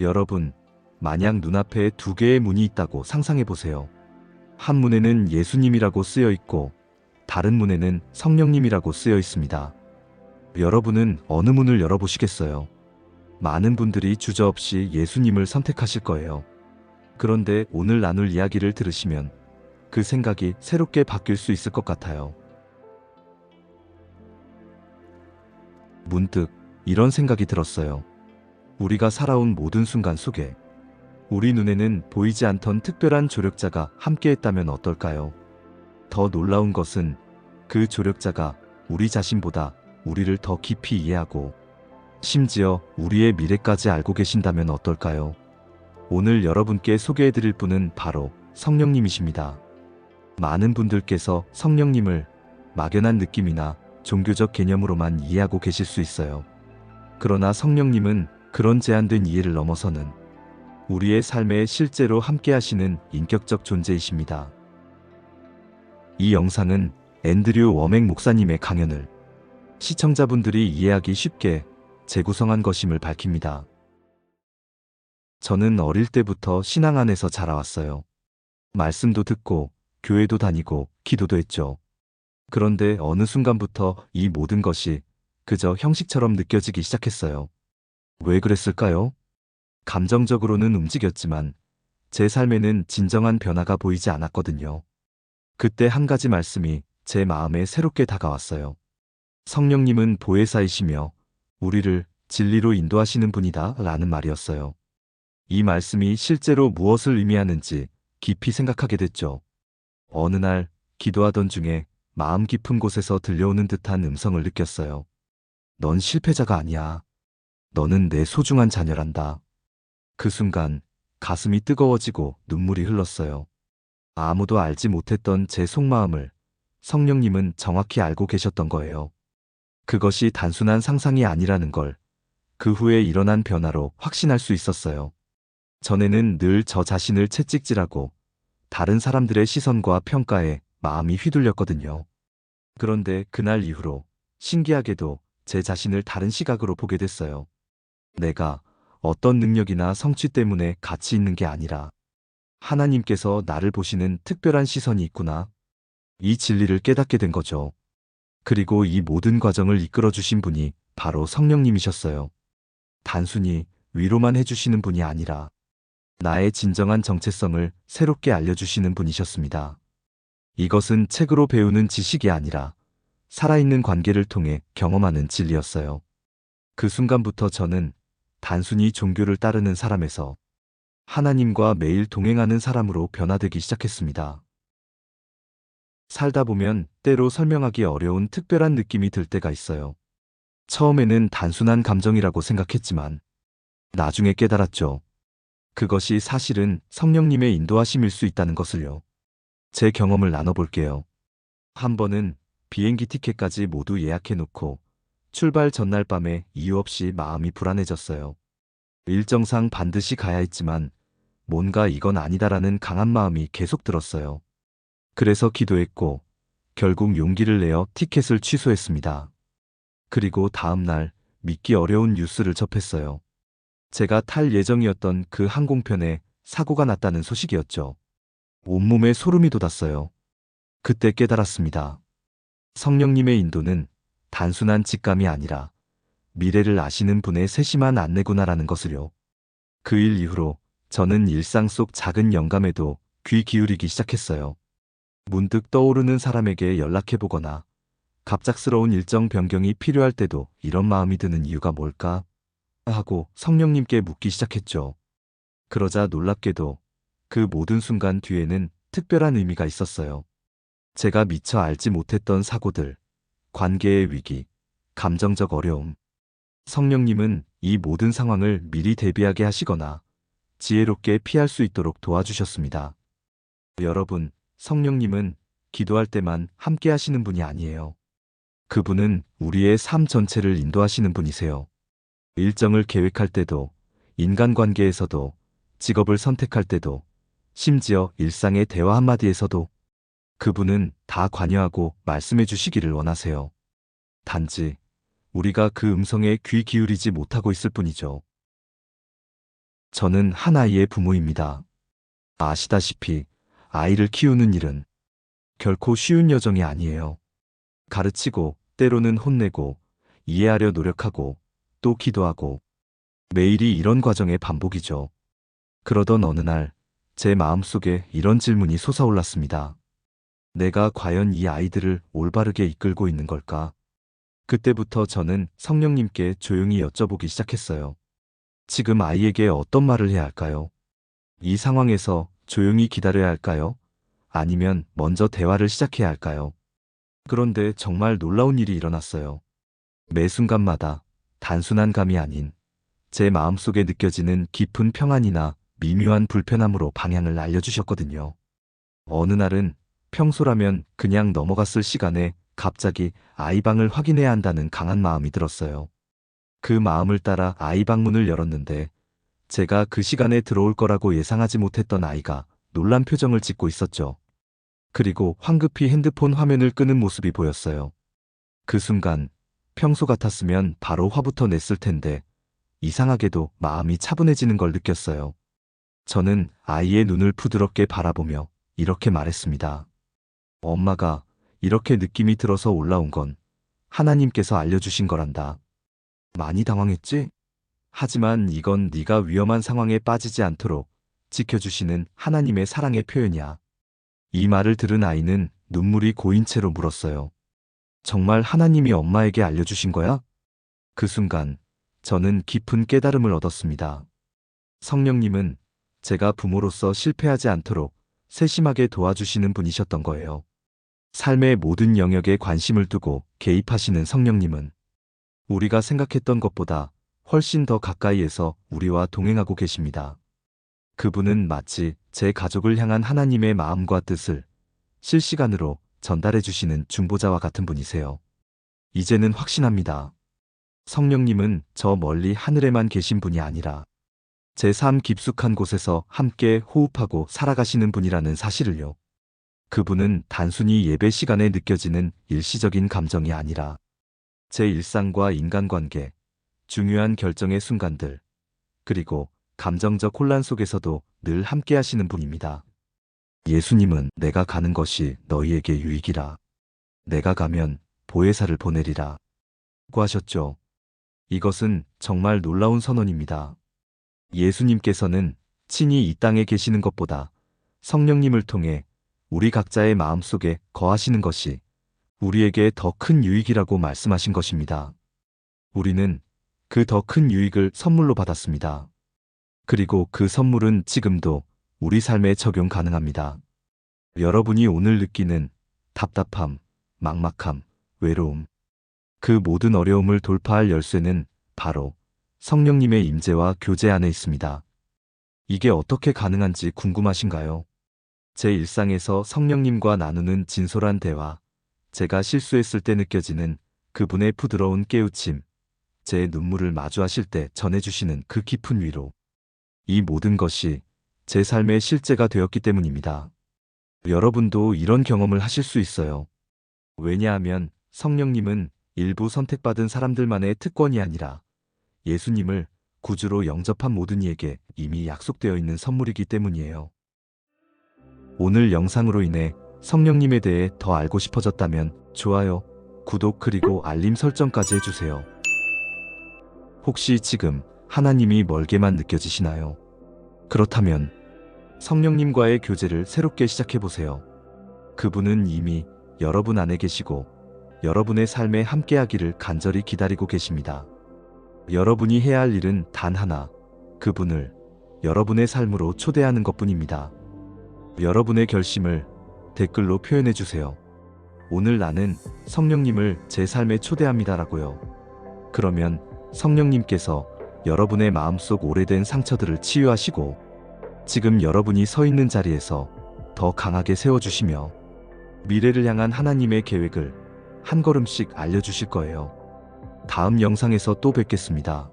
여러분, 만약 눈앞에 두 개의 문이 있다고 상상해 보세요. 한 문에는 예수님이라고 쓰여 있고, 다른 문에는 성령님이라고 쓰여 있습니다. 여러분은 어느 문을 열어보시겠어요? 많은 분들이 주저없이 예수님을 선택하실 거예요. 그런데 오늘 나눌 이야기를 들으시면 그 생각이 새롭게 바뀔 수 있을 것 같아요. 문득 이런 생각이 들었어요. 우리가 살아온 모든 순간 속에 우리 눈에는 보이지 않던 특별한 조력자가 함께했다면 어떨까요? 더 놀라운 것은 그 조력자가 우리 자신보다 우리를 더 깊이 이해하고 심지어 우리의 미래까지 알고 계신다면 어떨까요? 오늘 여러분께 소개해 드릴 분은 바로 성령님이십니다. 많은 분들께서 성령님을 막연한 느낌이나 종교적 개념으로만 이해하고 계실 수 있어요. 그러나 성령님은 그런 제한된 이해를 넘어서는 우리의 삶에 실제로 함께 하시는 인격적 존재이십니다. 이 영상은 앤드류 워맥 목사님의 강연을 시청자분들이 이해하기 쉽게 재구성한 것임을 밝힙니다. 저는 어릴 때부터 신앙 안에서 자라왔어요. 말씀도 듣고 교회도 다니고 기도도 했죠. 그런데 어느 순간부터 이 모든 것이 그저 형식처럼 느껴지기 시작했어요. 왜 그랬을까요? 감정적으로는 움직였지만 제 삶에는 진정한 변화가 보이지 않았거든요. 그때 한 가지 말씀이 제 마음에 새롭게 다가왔어요. 성령님은 보혜사이시며 우리를 진리로 인도하시는 분이다 라는 말이었어요. 이 말씀이 실제로 무엇을 의미하는지 깊이 생각하게 됐죠. 어느 날 기도하던 중에 마음 깊은 곳에서 들려오는 듯한 음성을 느꼈어요. 넌 실패자가 아니야. 너는 내 소중한 자녀란다. 그 순간 가슴이 뜨거워지고 눈물이 흘렀어요. 아무도 알지 못했던 제 속마음을 성령님은 정확히 알고 계셨던 거예요. 그것이 단순한 상상이 아니라는 걸 그 후에 일어난 변화로 확신할 수 있었어요. 전에는 늘 저 자신을 채찍질하고 다른 사람들의 시선과 평가에 마음이 휘둘렸거든요. 그런데 그날 이후로 신기하게도 제 자신을 다른 시각으로 보게 됐어요. 내가 어떤 능력이나 성취 때문에 가치 있는 게 아니라 하나님께서 나를 보시는 특별한 시선이 있구나. 이 진리를 깨닫게 된 거죠. 그리고 이 모든 과정을 이끌어 주신 분이 바로 성령님이셨어요. 단순히 위로만 해주시는 분이 아니라 나의 진정한 정체성을 새롭게 알려주시는 분이셨습니다. 이것은 책으로 배우는 지식이 아니라 살아있는 관계를 통해 경험하는 진리였어요. 그 순간부터 저는 단순히 종교를 따르는 사람에서 하나님과 매일 동행하는 사람으로 변화되기 시작했습니다. 살다 보면 때로 설명하기 어려운 특별한 느낌이 들 때가 있어요. 처음에는 단순한 감정이라고 생각했지만 나중에 깨달았죠. 그것이 사실은 성령님의 인도하심일 수 있다는 것을요. 제 경험을 나눠볼게요. 한 번은 비행기 티켓까지 모두 예약해 놓고 출발 전날 밤에 이유 없이 마음이 불안해졌어요. 일정상 반드시 가야 했지만 뭔가 이건 아니다라는 강한 마음이 계속 들었어요. 그래서 기도했고 결국 용기를 내어 티켓을 취소했습니다. 그리고 다음 날 믿기 어려운 뉴스를 접했어요. 제가 탈 예정이었던 그 항공편에 사고가 났다는 소식이었죠. 온몸에 소름이 돋았어요. 그때 깨달았습니다. 성령님의 인도는 단순한 직감이 아니라 미래를 아시는 분의 세심한 안내구나라는 것을요. 그 일 이후로 저는 일상 속 작은 영감에도 귀 기울이기 시작했어요. 문득 떠오르는 사람에게 연락해보거나 갑작스러운 일정 변경이 필요할 때도 이런 마음이 드는 이유가 뭘까? 하고 성령님께 묻기 시작했죠. 그러자 놀랍게도 그 모든 순간 뒤에는 특별한 의미가 있었어요. 제가 미처 알지 못했던 사고들, 관계의 위기, 감정적 어려움. 성령님은 이 모든 상황을 미리 대비하게 하시거나 지혜롭게 피할 수 있도록 도와주셨습니다. 여러분, 성령님은 기도할 때만 함께 하시는 분이 아니에요. 그분은 우리의 삶 전체를 인도하시는 분이세요. 일정을 계획할 때도, 인간관계에서도, 직업을 선택할 때도, 심지어 일상의 대화 한마디에서도 그분은 다 관여하고 말씀해 주시기를 원하세요. 단지 우리가 그 음성에 귀 기울이지 못하고 있을 뿐이죠. 저는 한 아이의 부모입니다. 아시다시피 아이를 키우는 일은 결코 쉬운 여정이 아니에요. 가르치고 때로는 혼내고 이해하려 노력하고 또 기도하고 매일이 이런 과정의 반복이죠. 그러던 어느 날 제 마음속에 이런 질문이 솟아올랐습니다. 내가 과연 이 아이들을 올바르게 이끌고 있는 걸까? 그때부터 저는 성령님께 조용히 여쭤보기 시작했어요. 지금 아이에게 어떤 말을 해야 할까요? 이 상황에서 조용히 기다려야 할까요? 아니면 먼저 대화를 시작해야 할까요? 그런데 정말 놀라운 일이 일어났어요. 매 순간마다 단순한 감이 아닌 제 마음속에 느껴지는 깊은 평안이나 미묘한 불편함으로 방향을 알려주셨거든요. 어느 날은 평소라면 그냥 넘어갔을 시간에 갑자기 아이방을 확인해야 한다는 강한 마음이 들었어요. 그 마음을 따라 아이방 문을 열었는데 제가 그 시간에 들어올 거라고 예상하지 못했던 아이가 놀란 표정을 짓고 있었죠. 그리고 황급히 핸드폰 화면을 끄는 모습이 보였어요. 그 순간 평소 같았으면 바로 화부터 냈을 텐데 이상하게도 마음이 차분해지는 걸 느꼈어요. 저는 아이의 눈을 부드럽게 바라보며 이렇게 말했습니다. 엄마가 이렇게 느낌이 들어서 올라온 건 하나님께서 알려주신 거란다. 많이 당황했지? 하지만 이건 네가 위험한 상황에 빠지지 않도록 지켜주시는 하나님의 사랑의 표현이야. 이 말을 들은 아이는 눈물이 고인 채로 물었어요. 정말 하나님이 엄마에게 알려주신 거야? 그 순간 저는 깊은 깨달음을 얻었습니다. 성령님은 제가 부모로서 실패하지 않도록 세심하게 도와주시는 분이셨던 거예요. 삶의 모든 영역에 관심을 두고 개입하시는 성령님은 우리가 생각했던 것보다 훨씬 더 가까이에서 우리와 동행하고 계십니다. 그분은 마치 제 가족을 향한 하나님의 마음과 뜻을 실시간으로 전달해 주시는 중보자와 같은 분이세요. 이제는 확신합니다. 성령님은 저 멀리 하늘에만 계신 분이 아니라 제 삶 깊숙한 곳에서 함께 호흡하고 살아가시는 분이라는 사실을요. 그분은 단순히 예배 시간에 느껴지는 일시적인 감정이 아니라 제 일상과 인간관계, 중요한 결정의 순간들, 그리고 감정적 혼란 속에서도 늘 함께 하시는 분입니다. 예수님은 내가 가는 것이 너희에게 유익이라. 내가 가면 보혜사를 보내리라. 고 하셨죠. 이것은 정말 놀라운 선언입니다. 예수님께서는 친히 이 땅에 계시는 것보다 성령님을 통해 우리 각자의 마음속에 거하시는 것이 우리에게 더 큰 유익이라고 말씀하신 것입니다. 우리는 그 더 큰 유익을 선물로 받았습니다. 그리고 그 선물은 지금도 우리 삶에 적용 가능합니다. 여러분이 오늘 느끼는 답답함, 막막함, 외로움, 그 모든 어려움을 돌파할 열쇠는 바로 성령님의 임재와 교제 안에 있습니다. 이게 어떻게 가능한지 궁금하신가요? 제 일상에서 성령님과 나누는 진솔한 대화, 제가 실수했을 때 느껴지는 그분의 부드러운 깨우침, 제 눈물을 마주하실 때 전해주시는 그 깊은 위로. 이 모든 것이 제 삶의 실제가 되었기 때문입니다. 여러분도 이런 경험을 하실 수 있어요. 왜냐하면 성령님은 일부 선택받은 사람들만의 특권이 아니라 예수님을 구주로 영접한 모든 이에게 이미 약속되어 있는 선물이기 때문이에요. 오늘 영상으로 인해 성령님에 대해 더 알고 싶어졌다면 좋아요, 구독 그리고 알림 설정까지 해주세요. 혹시 지금 하나님이 멀게만 느껴지시나요? 그렇다면 성령님과의 교제를 새롭게 시작해보세요. 그분은 이미 여러분 안에 계시고 여러분의 삶에 함께하기를 간절히 기다리고 계십니다. 여러분이 해야 할 일은 단 하나, 그분을 여러분의 삶으로 초대하는 것 뿐입니다. 여러분의 결심을 댓글로 표현해 주세요. 오늘 나는 성령님을 제 삶에 초대합니다라고요. 그러면 성령님께서 여러분의 마음속 오래된 상처들을 치유하시고 지금 여러분이 서 있는 자리에서 더 강하게 세워주시며 미래를 향한 하나님의 계획을 한 걸음씩 알려주실 거예요. 다음 영상에서 또 뵙겠습니다.